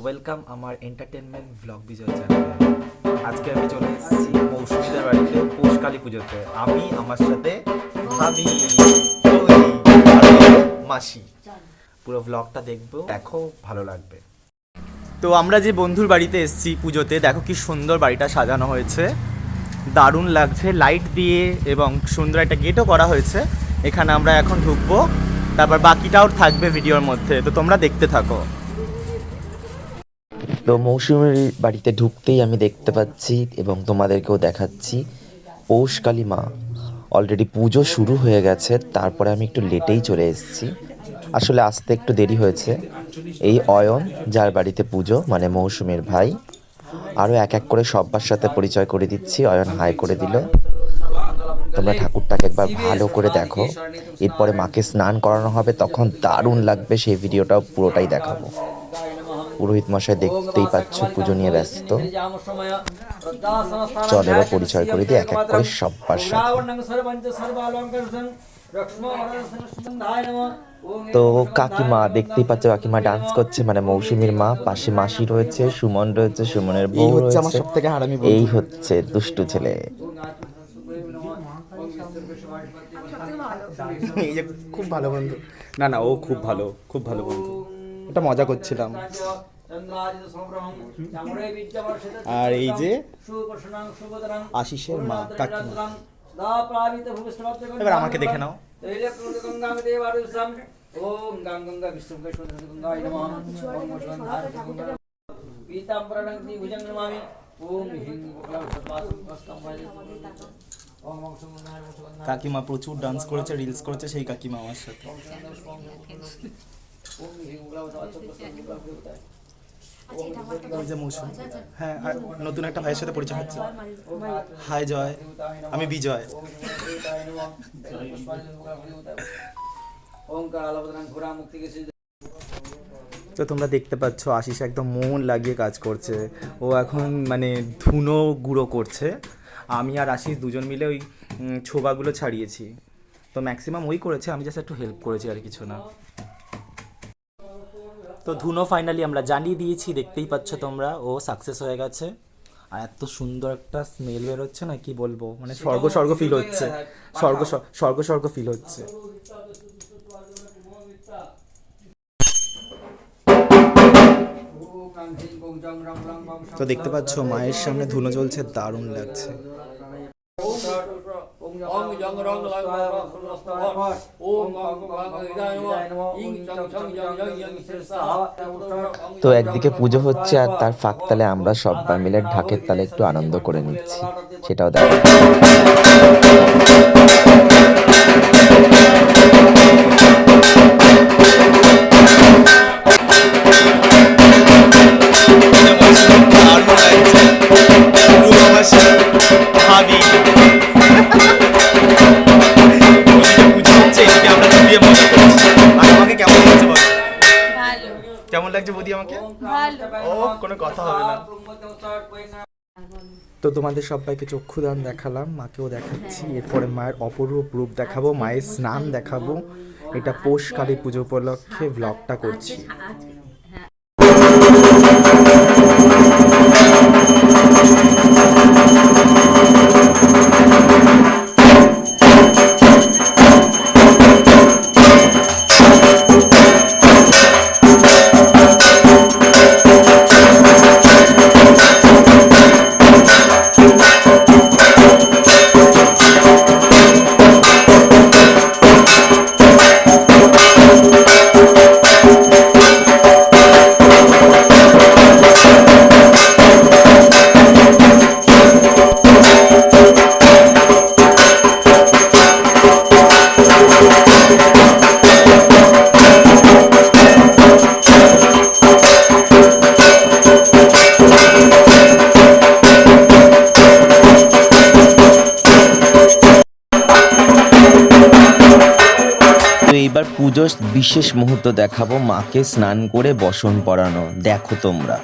Welcome আমার entertainment blog বিজয় চ্যানেলে আজকে আমি চলে এসেছি মৌসুমীদের বাড়িতে পৌষ কালী পুজোতে। আমি, আমার সাথে ভাবি মাসি। পুরো ব্লগটা দেখব, দেখো, ভালো লাগবে। তো আমরা যে বন্ধুর বাড়িতে এসেছি পুজোতে, দেখো কি সুন্দর বাড়িটা সাজানো হয়েছে। দারুণ লাগছে লাইট দিয়ে এবং সুন্দর একটা গেটও করা হয়েছে। এখানে আমরা এখন ঢুকবো, তারপর বাকিটাও থাকবে ভিডিওর মধ্যে। তো তোমরা দেখতে থাকো। তো মৌসুমীর বাড়িতে ঢুকতেই আমি দেখতে পাচ্ছি এবং তোমাদেরকেও দেখাচ্ছি। পৌষ কালী মা। অলরেডি পুজো শুরু হয়ে গেছে, তারপরে আমি একটু লেটেই চলে এসেছি। আসলে আসতে একটু দেরি হয়েছে। এই অয়ন, যার বাড়িতে পুজো মানে মৌসুমীর ভাই, আরও এক এক করে সব্বার সাথে পরিচয় করে দিচ্ছি। অয়ন হাই করে দিল। তোমরা ঠাকুরটাকে একবার ভালো করে দেখো। এরপরে মাকে স্নান করানো হবে, তখন দারুণ লাগবে। সেই ভিডিওটাও পুরোটাই দেখাবো। পুরোহিত মশাই দেখতেই পাচ্ছ পুজো নিয়ে ব্যস্ত। চল এবার পরিচয় করে দিই এক এক করে সাথে তো কাকিমা দেখতেই পাচ্ছ কাকিমা ডান্স করছে মানে মৌসুমীর মা পাশে মাসি রয়েছে সুমন রয়েছে সুমনের বউ রয়েছে। এই হচ্ছে দুষ্টু ছেলে। খুব ভালো বন্ধু। না না ও খুব ভালো খুব ভালো বন্ধু। এটা মজা করছিলাম। আর এই যে আশিসের মা, কাকিমা। এবার আমাকে দেখে নাও। কাকিমা প্রচুর ডান্স করেছে রিলস করেছে, সেই কাকিমা আমার সাথে। হ্যাঁ নতুন একটা ভাইয়ের সাথে পরিচয় হচ্ছে হাই জয় আমি বিজয় তো তোমরা দেখতে পাচ্ছ, আশিস একদম মন লাগিয়ে কাজ করছে। ও এখন মানে ধুনো গুঁড়ো করছে। আমি আর আশিস দুজন মিলে ওই ছোবাগুলো ছাড়িয়েছি। তো ম্যাক্সিমাম ওই করেছে, আমি জাস্ট একটু হেল্প করেছি আর কিছু না। তো ধুনো ফাইনালি আমরা জানিয়ে দিয়েছি দেখতেই পাচ্ছ তোমরা। ও সাকসেস হয়ে গেছে। আর এত সুন্দর একটা স্মেল বেরোচ্ছে না কি বলব? মানে স্বর্গ স্বর্গ ফিল হচ্ছে। স্বর্গ স্বর্গ- স্বর্গ স্বর্গ ফিল হচ্ছে। তো দেখতে পাচ্ছ মায়ের সামনে ধুনো জ্বলছে দারুণ লাগছে। তো একদিকে পুজো হচ্ছে আর তার ফাঁক তালে আমরা সবাই মিলে ঢাকের তালে একটু আনন্দ করে নিচ্ছি সেটাও দেখো তো তোমাদের সবাইকে চক্ষুদান দেখালাম মাকেও দেখাচ্ছি। এরপরে মায়ের অপরূপ রূপ দেখাবো মায়ের স্নান দেখাবো। এটা পৌষ কালী পুজো উপলক্ষে ব্লগটা করছি। বিশেষ মুহূর্ত দেখাবো মাকে স্নান করে বসন পরানো। দেখো তোমরা।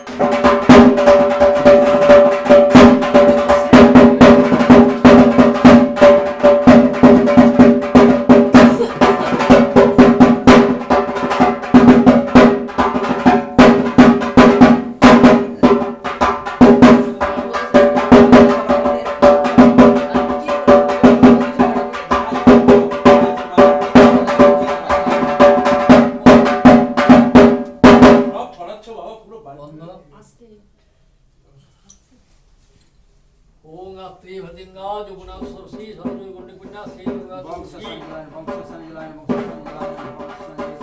త్రీభతింగా జుగుణ సరసి సరసు గుండి గుండా సేవగా వంశ సంజలాయ వంశ సంజలాయ వంశ సంజలాయ వంశ సంజలాయ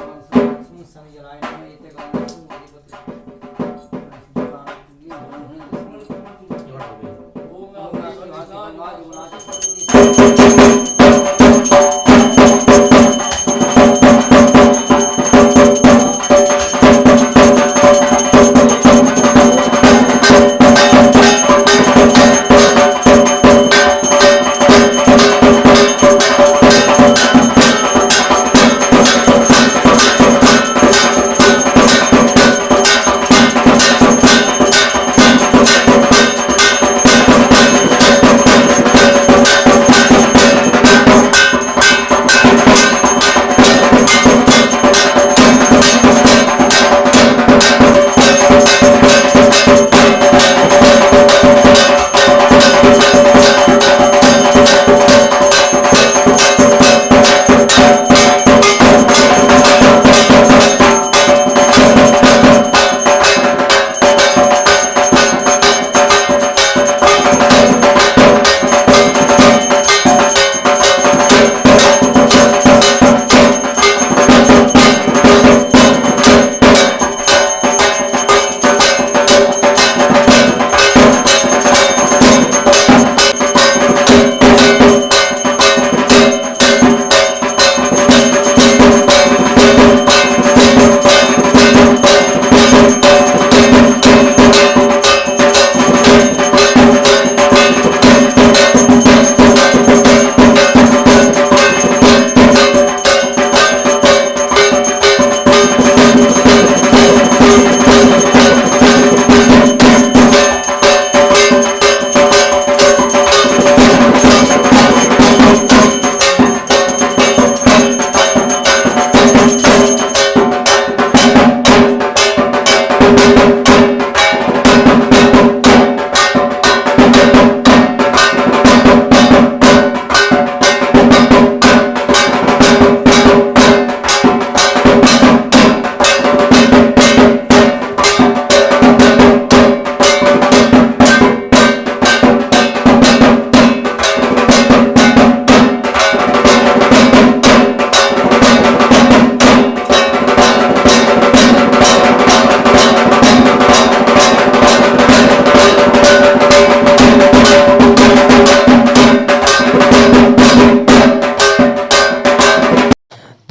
సంజలాయ సంజలాయ సంజలాయ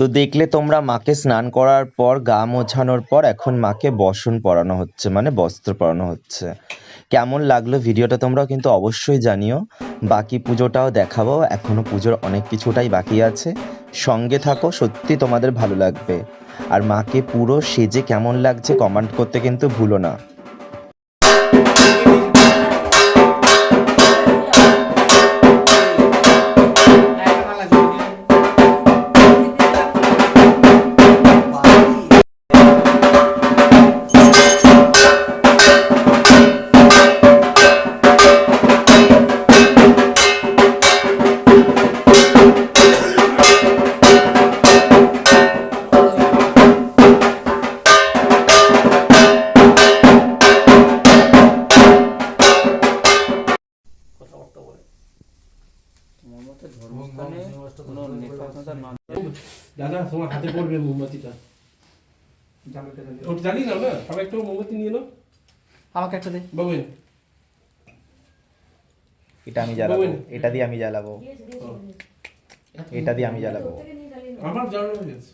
তো দেখলে তোমরা মাকে স্নান করার পর গা মোছানোর পর এখন মাকে বসন পরানো হচ্ছে মানে বস্ত্র পরানো হচ্ছে। কেমন লাগল ভিডিওটা তোমরা কিন্তু অবশ্যই জানিও। বাকি পুজোটাও দেখাবো, এখনও পুজোর অনেক কিছুটাই বাকি আছে। সঙ্গে থাকো, সত্যি তোমাদের ভালো লাগবে। আর মাকে পুরো সেজে কেমন লাগছে কমেন্ট করতে কিন্তু ভুলো না। দাদা তোমার হাতে পড়বে মোমবাতিটা। ওটা জানি না না সবাই একটু মোমবাতি নিয়ে নাও। আমাকে একটা দে। বাবুন এটা আমি জ্বালাবো এটা দিয়ে আমি জ্বালাবো। এটা দিয়ে আমি জ্বালাবো। আমার জানো হয়ে গেছে।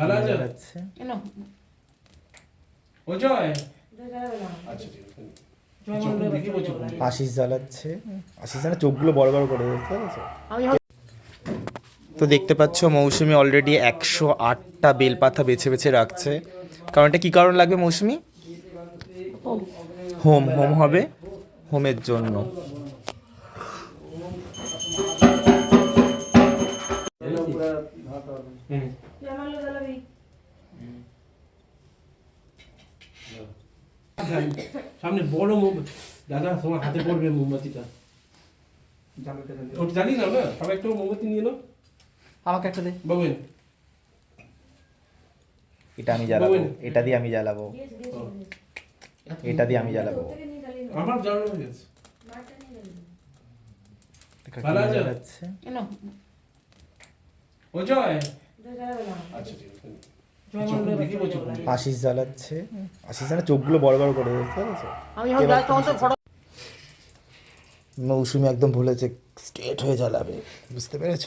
ভালো আছে? জ্বালাচ্ছে। ও জয়। আচ্ছা ঠিক আছে। আশিস জ্বালাচ্ছে। আশিস জ্বালা চোখগুলো বড় বড় করে পেরেছ তো দেখতে পাচ্ছ মৌসুমি অলরেডি একশো আটটা বেলপাতা বেছে বেছে রাখছে। কারণ এটা কী কারণ লাগবে মৌসুমি? হোম হোম হবে? হোমের জন্য। সামনে বড় দাদা তোমার হাতে পড়বে মোমবাতিটা। জানি না না সবাই একটু মোমবাতি নিয়ে নাও। আমাকে একটা দে। বাবুন। এটা আমি জ্বালাবো। এটা দিয়ে আমি জ্বালাবো। এটা দিয়ে আমি জ্বালাবো। আমার হয়ে গেছে। ভালো আচ্ছা আছে। চোখ আশিস জ্বালাচ্ছে। আশিস চোখগুলো বড় বড় করে মৌসুমি একদম ভুলেছে স্ট্রেট হয়ে জ্বালাবে। বুঝতে পেরেছ?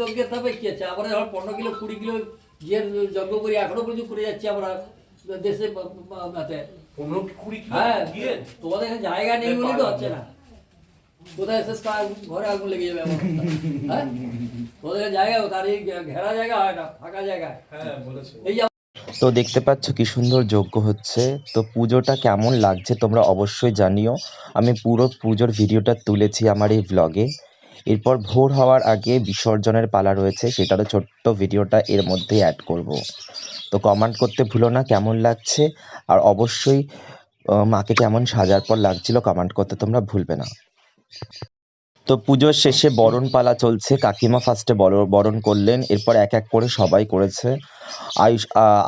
যজ্ঞের তবে কি আছে? আমরা যখন পনেরো কিলো কুড়ি কিলো গিয়ে যজ্ঞ করি এখনও পর্যন্ত করে যাচ্ছি আমরা দেশে। পনেরো কুড়ি হ্যাঁ গিয়ে তোমাদের এখানে জায়গা নেই বলেই তো হচ্ছে না। কোথায় কাজ ঘরে আগুন লেগে যাবে হ্যাঁ? তোদের জায়গা তার এই ঘেরা জায়গা হয় না ফাঁকা জায়গা। হ্যাঁ বলেছে। এই তো দেখতে পাচ্ছ কি সুন্দর যজ্ঞ হচ্ছে। তো পুজোটা কেমন লাগছে তোমরা অবশ্যই জানিও। আমি পুরো পুজোর ভিডিওটা তুলেছি আমার এই ভ্লগে এরপর ভোর হওয়ার আগে বিসর্জনের পালা রয়েছে, সেটারও ছোট্ট ভিডিওটা এর মধ্যেই অ্যাড করব। তো কমেন্ট করতে ভুলো না, কেমন লাগছে? আর অবশ্যই মাকে কেমন সাজার পর লাগছিল কমেন্ট করতে তোমরা ভুলবে না। তো পুজোর শেষে বরণ পালা চলছে, কাকিমা ফার্স্টে বরণ করলেন, এরপর এক এক করে সবাই করেছে। আয়ুষ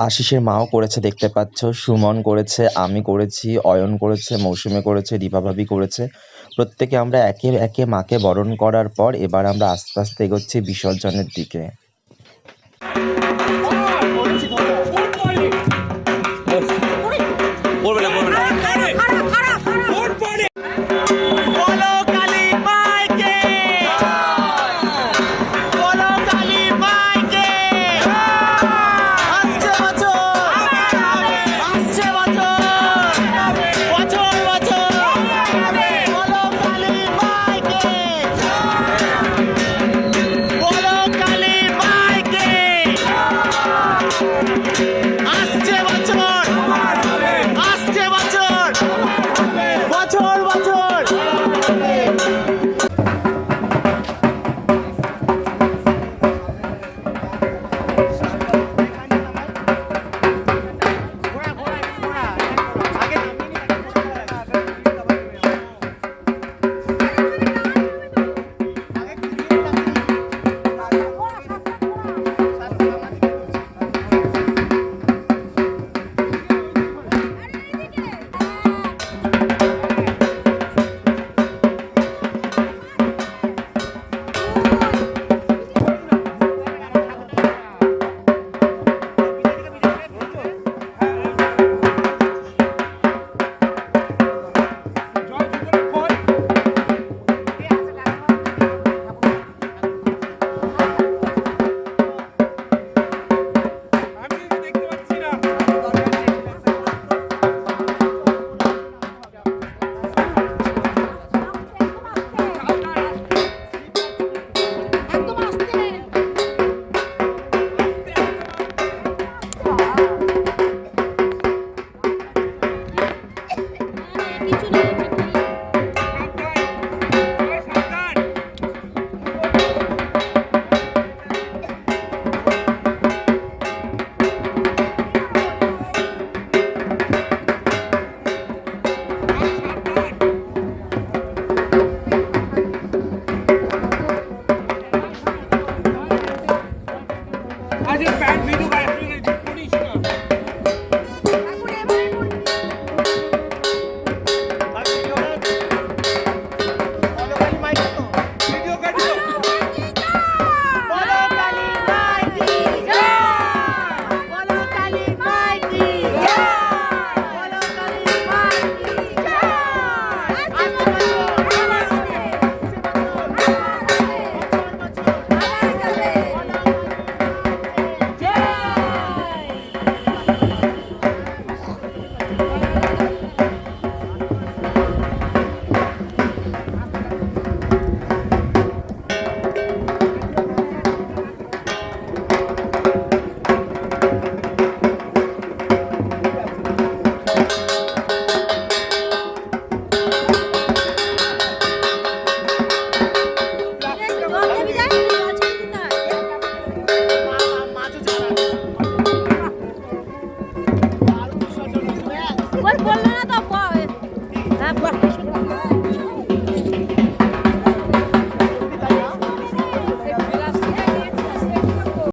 আশিসের মাও করেছে, দেখতে পাচ্ছ, সুমন করেছে, আমি করেছি, অয়ন করেছে, মৌসুমী করেছে ভাবি করেছে। প্রত্যেকে আমরা একে একে মাকে বরণ করার পর এবার আমরা আস্তে আস্তে এগোচ্ছি বিসর্জনের দিকে।